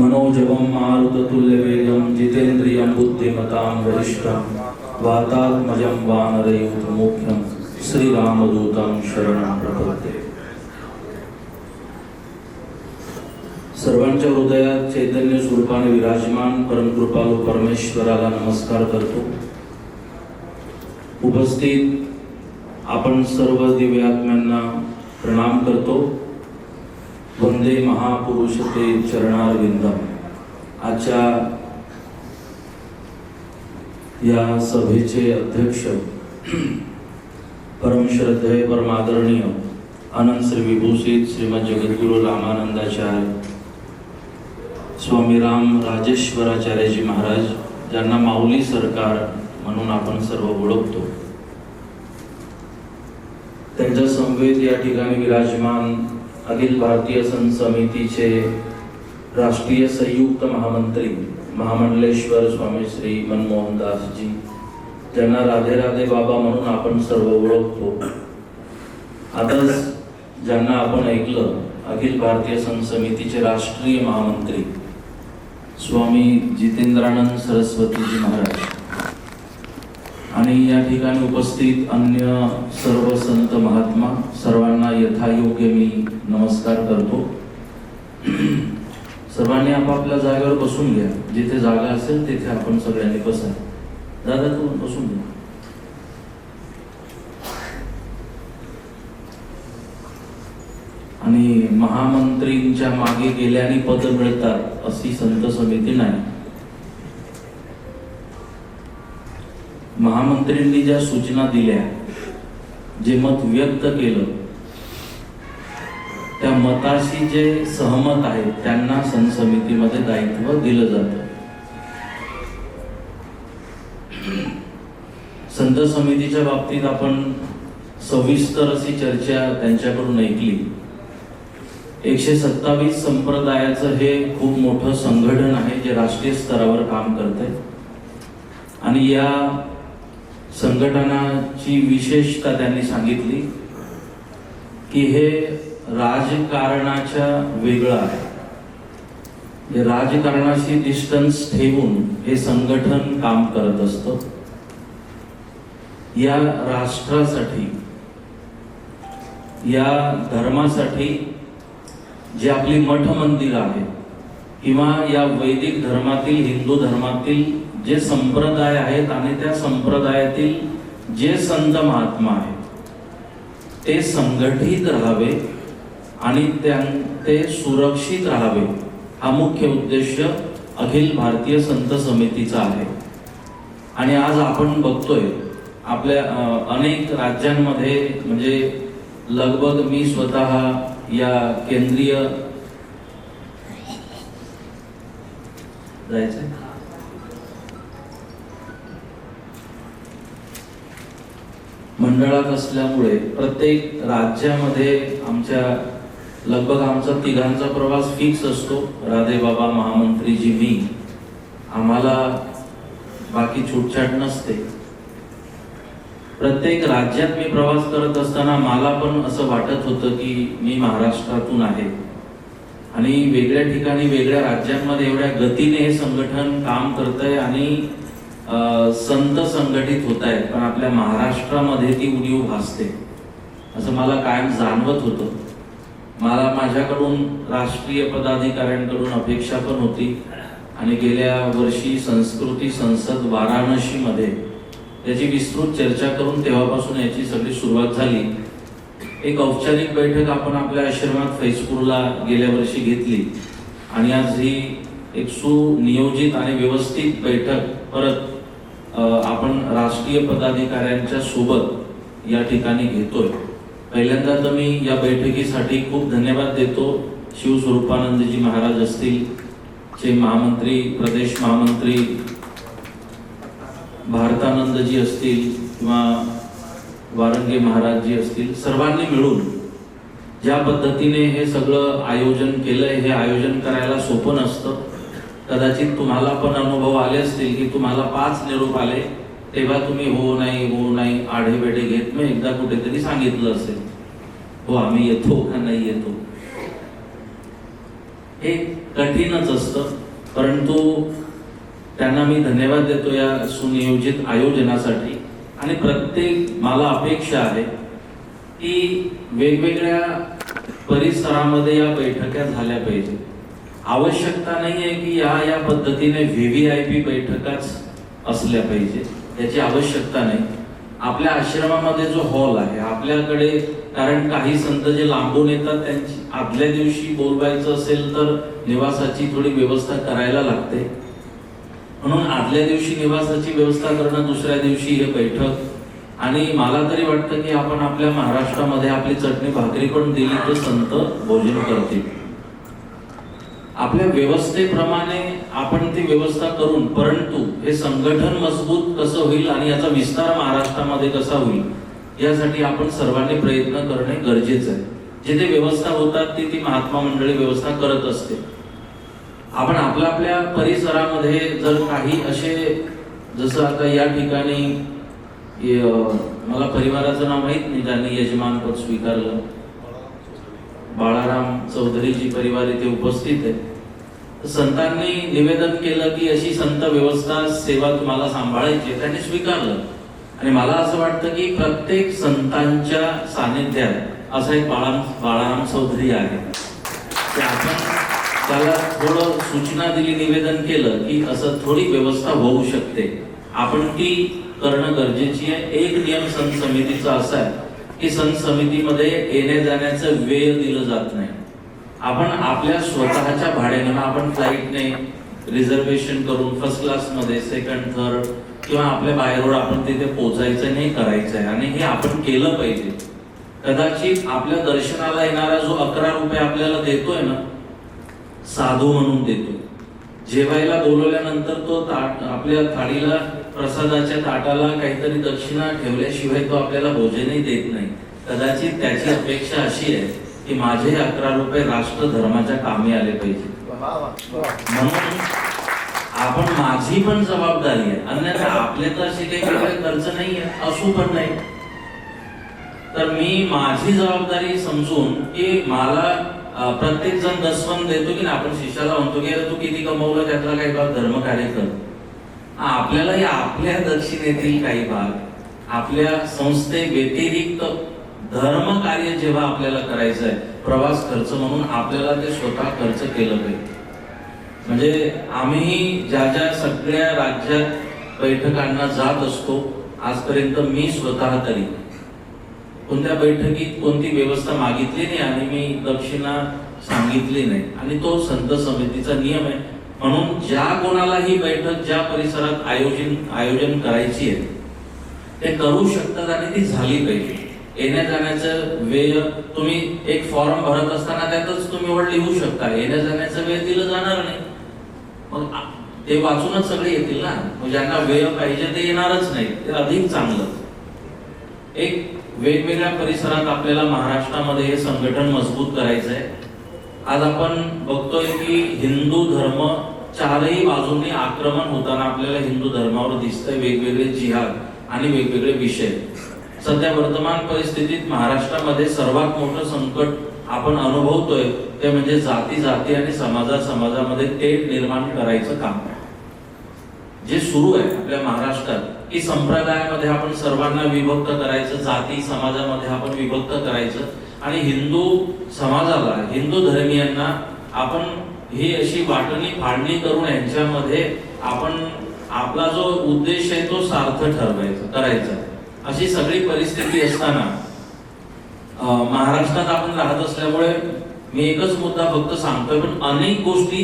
मनोजवं मारुततुल्यवेगं जितेन्द्रियं बुद्धिमतां वरिष्ठं वातात्मजं श्री श्रीरामदूतं शरणं प्रपद्ये। सर्वांच्या हृदयात चैतन्य स्वरूपाने विराजमान परमकृपालू परमेश्वराला नमस्कार करतो। उपस्थित आपण सर्व दिव्यात्म्यांना प्रणाम करतो। वंदे महापुरुष ते चरणारविंदम. आजच्या या सभेचे अध्यक्ष परमश्रद्धे परमादरणीय आनंद श्री विभूषित श्रीमद जगद्गुरु रामानंदाचार्य स्वामी राम राजेश्वराचार्यजी महाराज ज्यांना माऊली सरकार म्हणून आपण सर्व ओळखतो. त्यांच्या समवेत या ठिकाणी विराजमान अखिल भारतीय संत समितीचे राष्ट्रीय संयुक्त महामंत्री महामंडलेश्वर स्वामी श्री मनमोहन दासजी ज्यांना राधे राधे बाबा म्हणून आपण सर्व ओळखतो. आताच ज्यांना आपण ऐकलं अखिल भारतीय संत समितीचे राष्ट्रीय महामंत्री स्वामी जितेंद्रानंद सरस्वतीजी महाराज. आणि या ठिकाणी उपस्थित अन्य सर्व संत महात्मा सर्वांना यथायोग्य मी नमस्कार करतो. सर्वांनी आपापल्या जागेवर बसून घ्या. जिथे जागा असेल तिथे आपण सगळ्यांनी बसा. दादा तू बसून घ्या आणि महामंत्रींच्या मागे गेल्याने पद मिळतात अशी संत समिती नाही. महामंत्र्यांनी ज्या सूचना दिल्या जे मत व्यक्त केलं त्या मताशी जे सहमत आहेत त्यांना संत समितीमध्ये दायित्व दिलं जातं. संत समितीच्या बाबतीत आपण सविस्तर अशी चर्चा त्यांच्याकडून ऐकली. एकशे सत्तावीस संप्रदायाचं हे खूप मोठं संघटन आहे जे राष्ट्रीय स्तरावर काम करत आहे आणि या संघटनाची विशेषता त्यांनी सांगितली की हे राजकारणाच्या वेगळं आहे. हे राजकारणाशी डिस्टन्स ठेवून हे संघटन काम करत असतं. या राष्ट्रासाठी या धर्मासाठी जे आपली मठ मंदिर आहे किंवा या वैदिक धर्मातील हिंदू धर्मातील जे संप्रदाय आहेत आणि त्या संप्रदायातील जे संत महात्मा आहेत ते संघटित राहावे आणि त्यां ते सुरक्षित राहावे हा मुख्य उद्देश अखिल भारतीय संत समितीचा आहे. आणि आज आपण बघतोय आपल्या अनेक राज्यांमध्ये म्हणजे लगभग मी स्वतः या केंद्रीय जायचं मंडळात असल्यामुळे प्रत्येक राज्यामध्ये आमच्या लगभग आमचा तिघांचा प्रवास फिक्स असतो. राधे बाबा महामंत्रीजी मी. आम्हाला बाकी छूटछाट नसते. प्रत्येक राज्यात मी प्रवास करत असताना मला पण असं वाटत होतं की मी महाराष्ट्रातून आहे. आणि वेगळ्या ठिकाणी वेगळ्या राज्यांमध्ये एवढ्या गतीने हे संघटन काम करत आहे आणि संत संघटित होत आहेत पण आपल्या महाराष्ट्रामध्ये ती उणीव भासते. असं मला कायम जाणवत होतं. मला माझ्याकडून राष्ट्रीय पदाधिकाऱ्यांकडून अपेक्षा पण होती आणि गेल्या वर्षी संस्कृती संसद वाराणसीमध्ये त्याची विस्तृत चर्चा करून तेव्हापासून याची सगळी सुरुवात झाली. एक औपचारिक बैठक आपण आपल्या आश्रमात फैजपूरला गेल्या वर्षी घेतली आणि आज ही एक सुनियोजित आणि व्यवस्थित बैठक परत आपण राष्ट्रीय पदाधिकाऱ्यांच्या सोबत या ठिकाणी घेतोय. पहिल्यांदा तर मी या बैठकीसाठी खूप धन्यवाद देतो. शिवस्वरूपानंदजी महाराज असतील चे महामंत्री प्रदेश महामंत्री भारतानंदजी असतील किंवा वारंगे महाराजजी असतील सर्वांनी मिळून ज्या पद्धतीने हे सगळं आयोजन केलंय हे आयोजन करायला सोपं नसतं. कदाचित तुम्हाला पण अनुभव आले असतील की तुम्हाला पाच निरोप आले तेव्हा तुम्ही हो नाही हो नाही आढे बेढे घेत मग एकदा कुठेतरी सांगितलं असेल. हो आम्ही येतो का नाही येतो? हे कठीणच असतं परंतु त्यांना मी धन्यवाद देतो या सुनियोजित आयोजनासाठी. आणि प्रत्येक मला अपेक्षा आहे की वेगवेगळ्या परिसरामध्ये या बैठका झाल्या पाहिजे आवश्यकता नाही आहे की या या पद्धतीने व्ही व्ही आय पी बैठकाच असल्या पाहिजे. याची आवश्यकता नाही. आपल्या आश्रमामध्ये जो हॉल आहे आपल्याकडे कारण काही संत जे लांबून येतात त्यांची आदल्या दिवशी बोलवायचं असेल तर निवासाची थोडी व्यवस्था करायला लागते. म्हणून आदल्या दिवशी निवासाची व्यवस्था करणं दुसऱ्या दिवशी हे बैठक. आणि मला तरी वाटतं की आपण आपल्या महाराष्ट्रामध्ये आपली चटणी भाकरी पण दिली तर संत भोजन करतील. आपल्या व्यवस्थेप्रमाणे आपण ती व्यवस्था करून परंतु हे संघटन मजबूत कसं होईल आणि याचा विस्तार महाराष्ट्रामध्ये कसा होईल यासाठी आपण सर्वांनी प्रयत्न करणे गरजेचं आहे. जिथे व्यवस्था होतात ती ती महात्मा मंडळी व्यवस्था करत असते. आपण आपल्या आपल्या परिसरामध्ये जर काही असे जसं आता या ठिकाणी मला परिवाराचं नाव माहीत नाही त्यांनी यजमानपद स्वीकारलं. बाळाराम चौधरीजी परिवार इथे उपस्थित आहे. संतांनी निवेदन केलं की अशी संत व्यवस्था सेवा तुम्हाला सांभाळायची त्यांनी स्वीकारलं. आणि मला असं वाटतं की प्रत्येक संतांच्या सानिध्यात असा एक बाळाराम बाळाराम चौधरी आहे. ते आपण त्याला थोडं सूचना दिली निवेदन केलं की असं थोडी व्यवस्था होऊ शकते. आपण ती करणं गरजेची आहे. एक नियम संत समितीचा असा आहे की संत समितीमध्ये येण्या जाण्याचं वेळ दिलं जात नाही. आपण आपल्या स्वतःच्या भाड्याने आपण फ्लाईटने रिझर्वेशन करून फर्स्ट क्लासमध्ये सेकंड थर्ड किंवा आपल्या बाहेर आपण तिथे पोचायचं नाही करायचं आहे. आणि हे आपण केलं पाहिजे. कदाचित आपल्या दर्शनाला येणारा जो अकरा रुपये आपल्याला देतोय ना साधू म्हणून देतो जेवायला बोलवल्यानंतर तो ताट आपल्या थाळीला प्रसादाच्या ताटाला काहीतरी दक्षिणा ठेवल्याशिवाय तो आपल्याला भोजनही देत नाही. कदाचित त्याची अपेक्षा अशी आहे. की माझे अकरा रुपये राष्ट्र धर्माच्या कामी आले पाहिजे. म्हणून आपण माझी पण जबाबदारी आहे. अन्यथा आपले तर असे काही वेगळे खर्च नाही आहे असू पण नाही. तर मी माझी जबाबदारी समजून की मला प्रत्येक जण दसवंत देतो की ना आपण शिष्याला म्हणतो की "अरे तू किती कमवलं त्यातला काही भाग धर्म कार्य कर आपल्यालाही आपल्या दक्षिणेतील काही भाग आपल्या संस्थे व्यतिरिक्त धर्म कार्य जेव्हा आपल्याला करायचं आहे प्रवास खर्च म्हणून आपल्याला ते स्वतः खर्च केलं पाहिजे. म्हणजे आम्ही ज्या ज्या सगळ्या राज्यात बैठकांना जात असतो आजपर्यंत मी स्वतः तरी. कोणत्या बैठकीत कोणती व्यवस्था मागितली नाही आणि मी दक्षिणा सांगितली नाही. आणि तो संत समितीचा नियम आहे. म्हणून ज्या कोणाला ही बैठक ज्या परिसरात आयोजन आयोजन करायची आहे ते करू शकतात आणि ती झाली पाहिजे. येण्या जाण्याचं वेळ तुम्ही एक फॉर्म भरत असताना त्यातच तुम्ही वर लिहू शकता. येण्या जाण्याचं वेळ दिलं जाणार नाही. मग ते वाचूनच सगळे येतील ना? मग ज्यांना वेळ पाहिजे ते येणारच नाही. ते अधिक चांगलं. एक वेगवेगळ्या परिसरात आपल्याला महाराष्ट्रामध्ये हे संघटन मजबूत करायचं आहे आज आपण बघतोय की हिंदू धर्म चारही बाजूंनी आक्रमण होताना आपल्याला हिंदू धर्मावर दिसतंय वेगवेगळे जिहाद आणि वेगवेगळे विषय. सध्या वर्तमान परिस्थितीत महाराष्ट्रामध्ये सर्वात मोठं संकट आपण अनुभवतोय ते म्हणजे जाती जाती आणि समाजा समाजामध्ये तेढ निर्माण करायचं काम जे सुरू आहे आपल्या महाराष्ट्रात की संप्रदायामध्ये आपण सर्वांना विभक्त करायचं जाती समाजामध्ये आपण विभक्त करायचं आणि हिंदू समाजाला हिंदू धर्मीयांना आपण ही अशी वाटणी फाडणी करून यांच्यामध्ये आपण आपला जो उद्देश आहे तो सार्थ ठरवायचा करायचा. अशी सगळी परिस्थिती असताना महाराष्ट्रात आपण राहत असल्यामुळे मी एकच मुद्दा फक्त सांगतोय पण अनेक गोष्टी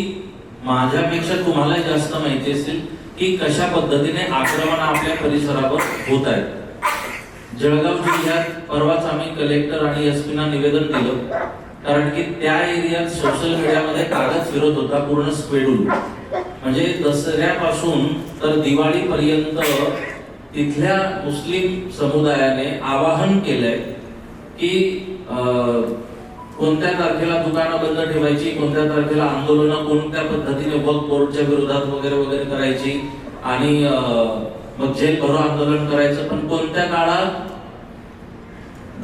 माझ्यापेक्षा तुम्हाला जास्त माहिती असतील की कशा पद्धतीने आक्रमण आपल्या परिसरावर होत आहेत. जळगाव जिल्ह्यात परवाच आम्ही कलेक्टर आणि एस निवेदन केलं कारण की त्या एरियात सोशल मीडियामध्ये कागद फिरत होता पूर्ण स्पेडूल म्हणजे दसऱ्यापासून तर दिवाळीपर्यंत तिथल्या मुस्लिम समुदायाने आवाहन केलंय की अं, कोणत्या तारखेला दुकानं बंद ठेवायची कोणत्या तारखेला आंदोलनं कोणत्या पद्धतीने वक बोर्डच्या विरोधात वगैरे वगैरे करायची आणि अं, मग जेल भरो आंदोलन करायचं पण कोणत्या काळात?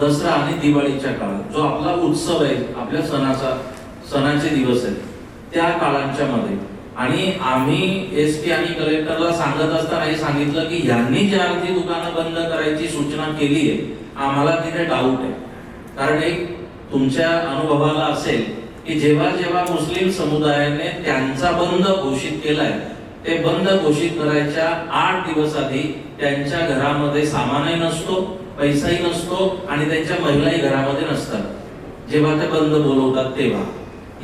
दसरा आणि दिवाळीच्या काळात. जो आपला उत्सव आहे आपल्या सणाचा सणाचे दिवस आहेत त्या काळांच्या मध्ये. आणि आम्ही एस टी आणि कलेक्टरला सांगत असताना हे सांगितलं की यांनी ज्या अर्थी दुकानं बंद करायची सूचना केली आहे आम्हाला तिथे डाऊट आहे. कारण एक तुमच्या अनुभवाला असेल की जेव्हा जेव्हा मुस्लिम समुदायाने त्यांचा बंद घोषित केलाय ते बंद घोषित करायच्या आठ दिवस आधी त्यांच्या घरामध्ये सामानही नसतो पैसाही नसतो आणि त्यांच्या महिलाही घरामध्ये नसतात. जेव्हा ते बंद बोलवतात तेव्हा.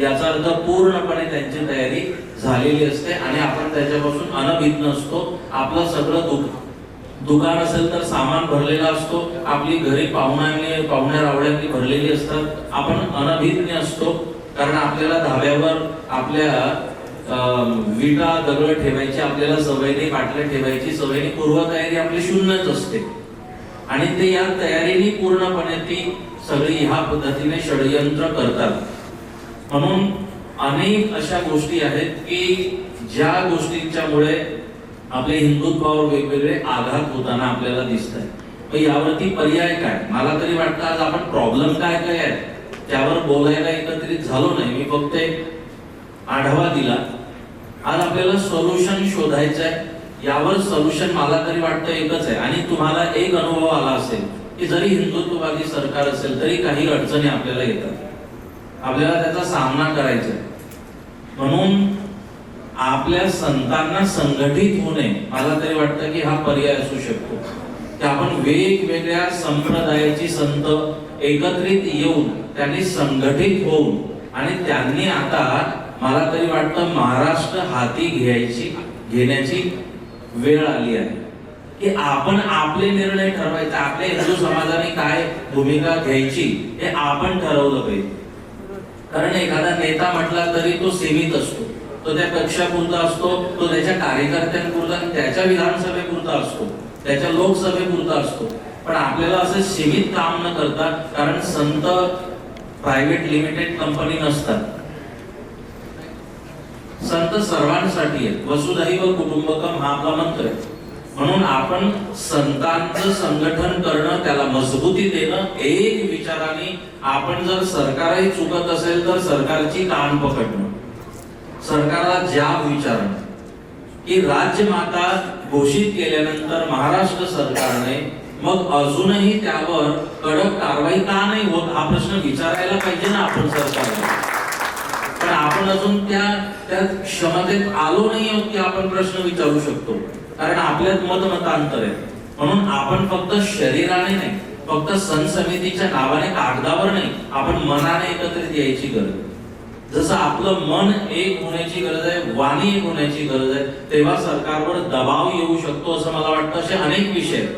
याचा अर्थ पूर्णपणे त्यांची तयारी झालेली असते आणि आपण त्याच्यापासून अनभिन्न नसतो आपलं सगळं दुख. दुकान असेल तर सामान भरलेला असतो. आपली घरी पाहुण्याने पाहुण्या रावळ्यांनी भरलेली असतात. आपण अनभिज्ञ असतो कारण आपल्याला धाब्यावर आपल्या अं, विटा दगड ठेवायची आपल्याला सवयीने बाटल्या ठेवायची सवयीने पूर्वतयारी आपली शून्यच असते. आणि ते या तयारीने पूर्णपणे ती सगळी ह्या पद्धतीने षडयंत्र करतात. म्हणून अनेक अशा गोष्टी आहेत की ज्या गोष्टींच्यामुळे आपले हिंदुत्वावर वेगवेगळे आघात होताना आपल्याला दिसत आहे यावरती पर्याय काय? मला तरी वाटतं आज आपण प्रॉब्लेम काय काय आहे त्यावर बोलायला एकत्रित झालो नाही. मी फक्त एक आढावा दिला. आज आपल्याला सोल्युशन शोधायचं आहे. यावर सोल्युशन मला तरी वाटतं एकच आहे. आणि तुम्हाला एक अनुभव आला असेल की जरी हिंदुत्ववादी सरकार असेल तरी काही अडचणी आपल्याला येतात. आपल्याला त्याचा सामना करायचा आहे. म्हणून आपल्या संतांना संघटित होणे मला तरी वाटतं की हा पर्याय असू शकतो. की आपण वेगवेगळ्या संप्रदायाची संत एकत्रित येऊन त्यांनी संघटित होऊन आणि त्यांनी आता मला तरी वाटतं महाराष्ट्र हाती घ्यायची घेण्याची वेळ आली आहे. की आपण आपले निर्णय ठरवायचे आपल्या हिंदू समाजाने काय भूमिका घ्यायची हे आपण ठरवलं पाहिजे. कारण एखादा नेता म्हटला तरी तो सीमित असतो. तो त्या पक्षापुरता असतो तो त्याच्या कार्यकर्त्यांपुरता त्याच्या विधानसभेपुरता असतो त्याच्या लोकसभेपुरता असतो. पण आपल्याला असं सीमित काम न करता कारण संत प्रायव्हेट लिमिटेड कंपनी नसतात. संत सर्वांसाठी आहेत. वसुधैव कुटुंबकम हा आपला मंत्र आहे. म्हणून आपण संतांचं संघटन करणं त्याला मजबूती देणं एक विचाराने आपण जर सरकारही चुकत असेल तर सरकारची कान पकडणं. सरकारला ज्या विचारणं. की राज्यमाता घोषित केल्यानंतर महाराष्ट्र सरकारने मग अजूनही त्यावर कडक कारवाई का नाही होत हा प्रश्न विचारायला पाहिजे ना आपण सरकारला. पण आपण अजून त्या त्या क्षमतेत आलो नाही आहोत की आपण प्रश्न विचारू शकतो. कारण आपल्यात मत मतांतर आहे. म्हणून आपण फक्त शरीराने नाही फक्त सण समितीच्या नावाने कागदावर नाही आपण मनाने एकत्रित यायची गरज जसं आपलं मन एक होण्याची गरज आहे वाणी एक होण्याची गरज आहे तेव्हा सरकारवर दबाव येऊ शकतो असं मला वाटतं. असे अनेक विषय आहेत.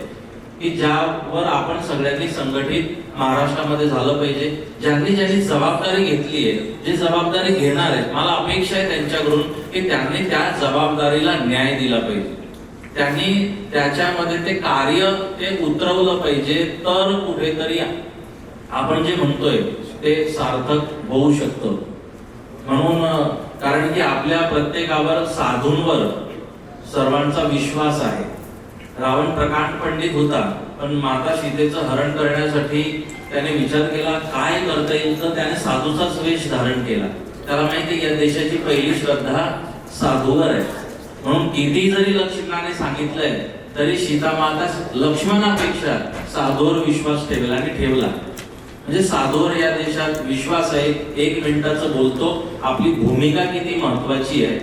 की ज्यावर आपण सगळ्यांनी संघटित महाराष्ट्रामध्ये झालं पाहिजे. ज्यांनी ज्यांनी जबाबदारी घेतली आहे जे जबाबदारी घेणार आहेत मला अपेक्षा आहे त्यांच्याकडून की त्यांनी त्या जबाबदारीला न्याय दिला पाहिजे. त्यांनी त्याच्यामध्ये ते कार्य ते उतरवलं पाहिजे तर कुठेतरी आपण जे म्हणतोय ते सार्थक होऊ शकतं. म्हणून कारण की आपल्या प्रत्येकावर साधूंवर सर्वांचा विश्वास आहे. रावण प्रकांड पंडित होता पण माता सीतेचं हरण करण्यासाठी त्याने विचार केला काय करता येईल? तर त्याने साधूचाच वेश धारण केला. त्याला माहिती या देशाची पहिली श्रद्धा साधूवर आहे. म्हणून किती जरी लक्ष्मणाने सांगितलंय तरी सीता माता लक्ष्मणापेक्षा साधोर विश्वास ठेवला आणि ठेवला. म्हणजे साधोर या देशात विश्वास आहे एक मिनिटाचं बोलतो आपली भूमिका किती महत्वाची आहे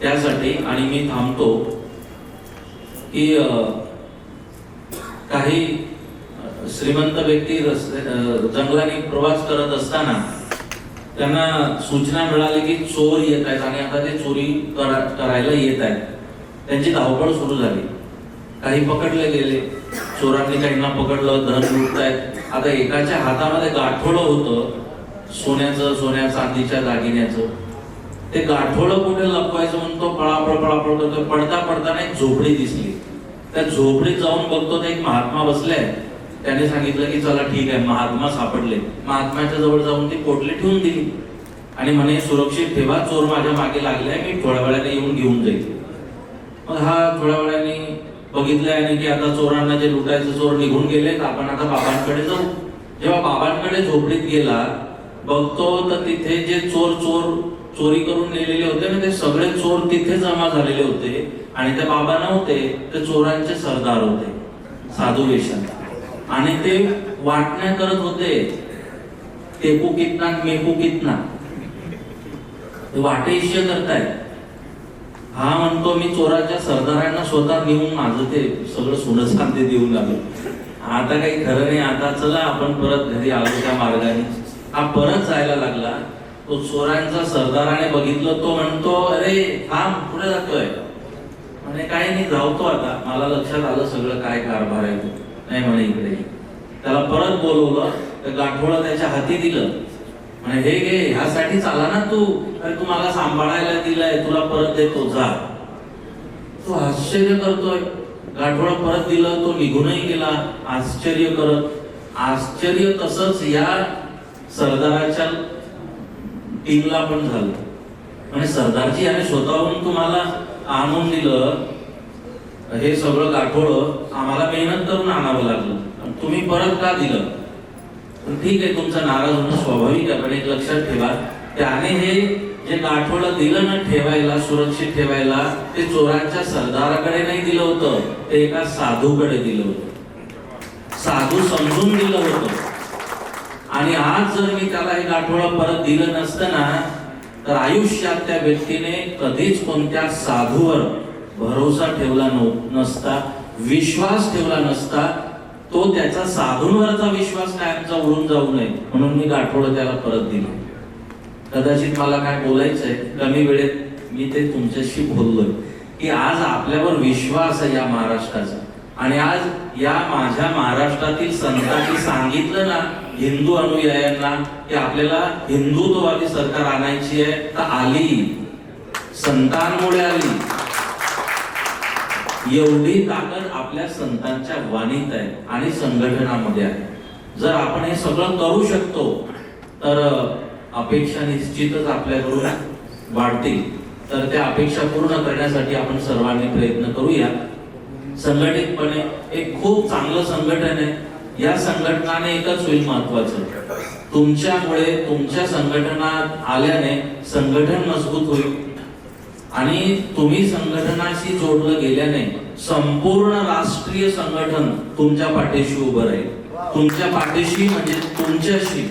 त्यासाठी आणि मी थांबतो की काही श्रीमंत व्यक्ती रस्ते जंगलाने प्रवास करत असताना त्यांना सूचना मिळाली की चोर येत आहेत आणि आता ते चोरी करा- करायला येत आहेत. त्यांची धावपळ सुरू झाली. काही पकडले गेले. चोरांनी काहींना पकडलं धन लुटतायत. आता एकाच्या हातामध्ये गाठोडं होतं. सोन्याचं सोन्या चांदीच्या दागिन्याचं. ते गाठोडं कुठे लपवायचं म्हणून तो पळापळ पळापळ करतो पडता पडताना एक झोपडी दिसली. त्या झोपडीत जाऊन बघतो तर एक महात्मा बसले आहेत. त्याने सांगितलं की चला ठीक आहे महात्मा सापडले. महात्म्याच्या जवळ जाऊन ती पोटली ठेवून दिली. आणि म्हणे सुरक्षित ठेवा चोर माझ्या मागे लागलाय मी थोड्या वेळाने येऊन घेऊन जाईल. मग हा थोड्या वेळाने बघितलंय आणि की आता चोरांना जे लुटायचे चोर निघून गेले आपण आता बाबांकडे जाऊ. जेव्हा बाबांकडे झोपडीत गेला बघतो तर तिथे जे चोर चोर चोरी करून नेलेले होते ना ते सगळे चोर तिथे जमा झालेले होते. आणि ते बाबा नव्हते ते चोरांचे सरदार होते. साधू वेशात आणि ते वाटण्या करत होते. टेकू कितना मेकू कितना. ते वाटेश्य करतायत. हा म्हणतो मी चोराच्या सरदारांना स्वतः नेऊन माझं ते सगळं सोनं चांदी देऊन आलो आता काही खरं नाही आता चला आपण परत घरी आलो त्या मार्गाने. हा परत जायला लागला. तो चोरांचा सरदाराने बघितलं तो म्हणतो अरे थांब पुढे जातोय. म्हणे काही नाही धावतो आता. मला लक्षात आलं सगळं काय कारभार आहे तो. नाही म्हणे इकडे. त्याला परत बोलवलं तर गाठोळं त्याच्या हाती दिलं. म्हणे हे घे ह्यासाठीच आला ना तू. अरे तू मला सांभाळायला दिलंय तुला परत देतो जा. तो आश्चर्य करतोय. गाठोळा परत दिलं तो निघूनही गेला. आश्चर्य करत आश्चर्य तसंच या सरदाराच्या टीमला पण झालं. म्हणजे सरदारजी याने स्वतःहून तुम्हाला आणून दिलं. हे सगळं गाठोडं आम्हाला मेहनत करून आणावं लागलं. तुम्ही परत का दिलं? पण ठीक आहे तुमचा नाराज होणं स्वाभाविक आहे पण एक लक्षात ठेवा त्याने हे जे गाठोडं दिलं ना ठेवायला सुरक्षित ठेवायला ते चोरांच्या सरदाराकडे नाही दिलं होतं ते एका साधूकडे दिलं होतं. साधू समजून दिलं होतं. आणि आज जर मी त्याला हे गाठोडं परत दिलं नसतं ना तर आयुष्यात त्या व्यक्तीने कधीच कोणत्या साधूवर भरोसा ठेवला नसता विश्वास ठेवला नसता तो त्याचा साधूंवरचा विश्वास कायमचा उडून जाऊ नये म्हणून मी गाठोडं त्याला परत दिलं. कदाचित मला काय बोलायचंय कमी वेळेत मी ते तुमच्याशी बोललोय की आज आपल्यावर विश्वास आहे या महाराष्ट्राचा. आणि आज या माझ्या महाराष्ट्रातील संतांनी सांगितलं ना हिंदू अनुयायांना की आपल्याला हिंदुत्ववादी सरकार आणायची आहे तर आली. संतांमुळे आली. एवढी ताकद आपल्या संतांच्या वाणीत आहे आणि संघटनामध्ये आहे. जर आपण हे सगळं करू शकतो तर अपेक्षा निश्चितच आपल्याकडून वाढतील. तर त्या अपेक्षा पूर्ण करण्यासाठी आपण सर्वांनी प्रयत्न करूया. संघटितपणे एक खूप चांगलं संघटन आहे. या संघटनाने एकच होईल महत्वाचं तुमच्यामुळे तुमच्या संघटनात आल्याने संघटन मजबूत होईल. आणि तुम्ही संघटनाशी जोडलं गेल्याने संपूर्ण राष्ट्रीय संघटन तुमच्या पाठीशी उभं राहील. तुमच्या पाठीशी म्हणजे तुमच्याशी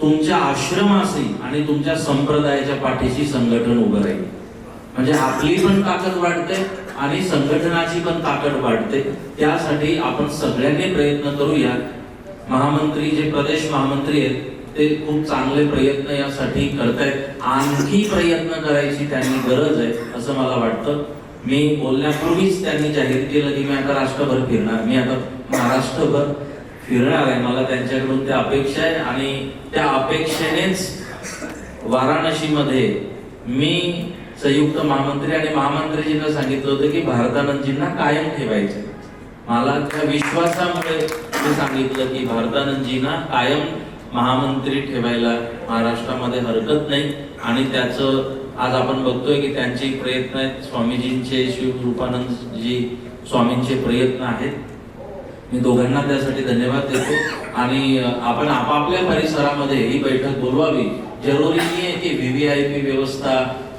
तुमच्या आश्रमाशी आणि तुमच्या संप्रदायाच्या पाठीशी संघटन उभं राहील. म्हणजे आपली पण ताकद वाढते आणि संघटनाची पण ताकद वाढते. त्यासाठी आपण सगळ्यांनी प्रयत्न करूया महामंत्री जे प्रदेश महामंत्री आहेत ते खूप चांगले प्रयत्न यासाठी करतायत. आणखी प्रयत्न करायची त्यांनी गरज आहे असं मला वाटतं. मी बोलण्यापूर्वीच त्यांनी जाहीर केलं की मी आता राष्ट्रभर फिरणार. मी आता महाराष्ट्रभर फिरणार आहे. मला त्यांच्याकडून त्या अपेक्षा आहे आणि त्या अपेक्षेनेच वाराणसीमध्ये मी संयुक्त महामंत्री आणि महामंत्रीजींना सांगितलं होतं की भारतानंदजींना कायम ठेवायचं. मला त्या विश्वासामुळे मी सांगितलं की भारतानंदजींना कायम महामंत्री ठेवायला महाराष्ट्रामध्ये हरकत नाही. आणि त्याचं आज आपण बघतोय की त्यांचे प्रयत्न आहेत. स्वामीजींचे शिवकृपानंदजी स्वामींचे प्रयत्न आहेत. मी दोघांना त्यासाठी धन्यवाद देतो. आणि आपण आपापल्या परिसरामध्ये ही बैठक बोलवावी. जरुरी नाही आहे की व्ही व्ही आय पी व्यवस्था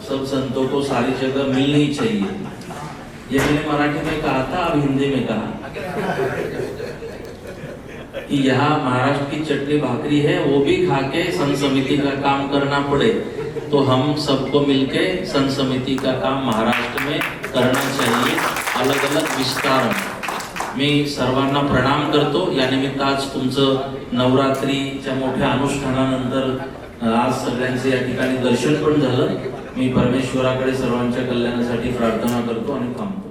सब संतों को सारी जगह मिलनी चाहिए. ये मैंने मराठी में कहा था अब हिंदी में कहा. कि यहाँ महाराष्ट्र की चटनी भाकरी है वो भी खा के सन समिति का काम करना पड़े। तो हम सबको मिलके सन समिति का काम महाराष्ट्र में करना चाहिए अलग अलग विस्तार मी। सर्वांना प्रणाम करतो या निमित्त आज तुमचं नवरात्रीच्या मोठ्या अनुष्ठानानंतर आज सगळ्यांचे या ठिकाणी दर्शन पण झालं. मी परमेश्वराकडे सर्वांच्या कल्याणासाठी प्रार्थना करतो आणि थांबतो.